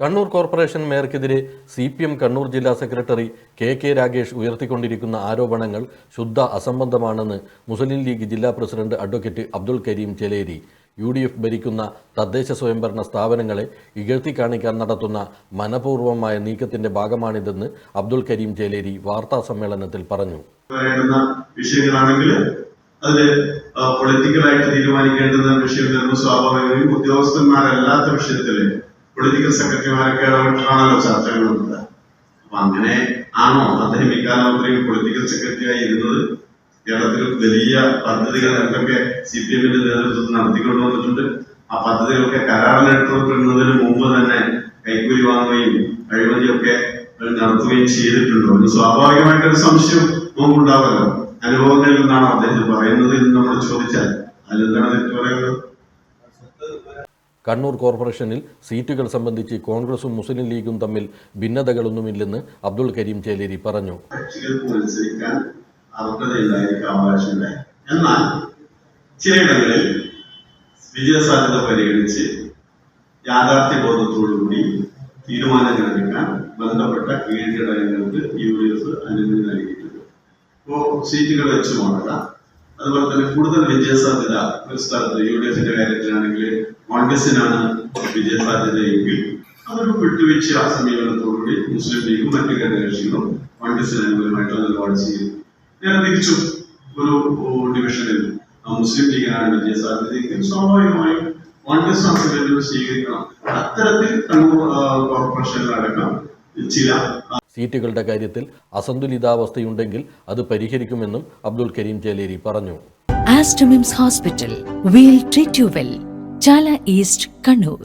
Kannur corporation മേയർക്കെതിരെ C P M Kannur ജില്ലാ secretary K K Ragesh ഉയർത്തിക്കൊണ്ടിരിക്കുന്ന ആരോപണങ്ങൾ ശുദ്ധ അസംബന്ധമാണെന്ന് മുസ്ലിം ലീഗ് ജില്ലാ president advocate Abdul Kareem Chelery. U D F ഭരിക്കുന്ന തദ്ദേശ സ്വയംഭരണ സ്ഥാപനങ്ങളെ ഇകഴ്ത്തി കാണിക്കാൻ നടത്തുന്ന മനഃപൂർവമായ നീക്കത്തിന്റെ ഭാഗമാണിതെന്ന് അബ്ദുൾ കരീം ചേലേരി വാർത്താ സമ്മേളനത്തിൽ പറഞ്ഞു. വിഷയങ്ങളാണെങ്കിൽ അതിൽ പൊളിറ്റിക്കലായിട്ട് തീരുമാനിക്കേണ്ടുന്ന വിഷയം സ്വാഭാവികമായും ഉദ്യോഗസ്ഥന്മാരല്ലാത്ത പൊളിറ്റിക്കൽ സെക്രട്ടറിമാരൊക്കെ ഇടപെട്ടിട്ടാണല്ലോ ചർച്ചകൾ വന്നത് അപ്പൊ അങ്ങനെ ആണോ? അദ്ദേഹം ഇക്കാലമത്രയും പൊളിറ്റിക്കൽ സെക്രട്ടറി ആയി ഇരുന്നത് കേരളത്തിൽ വലിയ പദ്ധതികൾ എന്തൊക്കെ സി പി എമ്മിന്റെ നേതൃത്വത്തിൽ നടത്തിക്കൊണ്ടു വന്നിട്ടുണ്ട്. ആ പദ്ധതികളൊക്കെ കരാറിലെടുക്കപ്പെടുന്നതിന് മുമ്പ് തന്നെ കൈക്കൂലി വാങ്ങുകയും അഴിമതിയൊക്കെ നടത്തുകയും ചെയ്തിട്ടുണ്ടോ. എന്ന് സ്വാഭാവികമായിട്ടൊരു സംശയം നമുക്കുണ്ടാവല്ലോ. അനുഭവങ്ങളിൽ നിന്നാണ് അദ്ദേഹം പറയുന്നത് എന്ന് നമ്മൾ ചോദിച്ചാൽ അതിലെന്താണ് തെറ്റ് പറയുന്നത്? കണ്ണൂർ കോർപ്പറേഷനിൽ സീറ്റുകൾ സംബന്ധിച്ച് കോൺഗ്രസും മുസ്ലിം ലീഗും തമ്മിൽ ഭിന്നതകളൊന്നുമില്ലെന്ന് അബ്ദുൾ കരീം ചേലേരി പറഞ്ഞു. എന്നാൽ ചിലയിടങ്ങളിൽ വിജയസാധ്യത പരിഗണിച്ച് യാഥാർത്ഥ്യബോധത്തോടുകൂടി തീരുമാനങ്ങൾ എടുക്കാൻ ബന്ധപ്പെട്ട കീഴ്ഘടകങ്ങൾക്ക് യു ഡി എഫ് അനുമതി നൽകിയിട്ടുണ്ട്. ഇപ്പോ സീറ്റുകൾ വെച്ച് മാറാം അതുപോലെ തന്നെ കൂടുതൽ വിജയസാധ്യത ഒരു സ്ഥലത്ത് യു ഡി എഫിന്റെ കാര്യത്തിലാണെങ്കിൽ കോൺഗ്രസിനാണ് വിജയസാധ്യതയെങ്കിൽ അതൊരു വിട്ടുവീഴ്ച സമീപനത്തോടുകൂടി മുസ്ലിം ലീഗും മറ്റു ഘടകകക്ഷികളും കോൺഗ്രസിന് അനുകൂലമായിട്ടുള്ള നിലപാട് ചെയ്യും ഞാൻ തിരിച്ചു ഒരു ഡിവിഷനിൽ ആ മുസ്ലിം ലീഗിനാണ് വിജയസാധ്യതയെങ്കിൽ സ്വാഭാവികമായും കോൺഗ്രസ് അസംബ്ലികൾ സ്വീകരിക്കണം. അത്തരത്തിൽ കണ്ണൂർ കോർപ്പറേഷനിൽ കോർപ്പറേഷനിലടക്കം ചില സീറ്റുകളുടെ കാര്യത്തിൽ അസന്തുലിതാവസ്ഥയുണ്ടെങ്കിൽ അത് പരിഹരിക്കുമെന്നും അബ്ദുൽ കരീം ജലേരി പറഞ്ഞു Aster MIMS hospital we'll treat you well Chala east Kannur.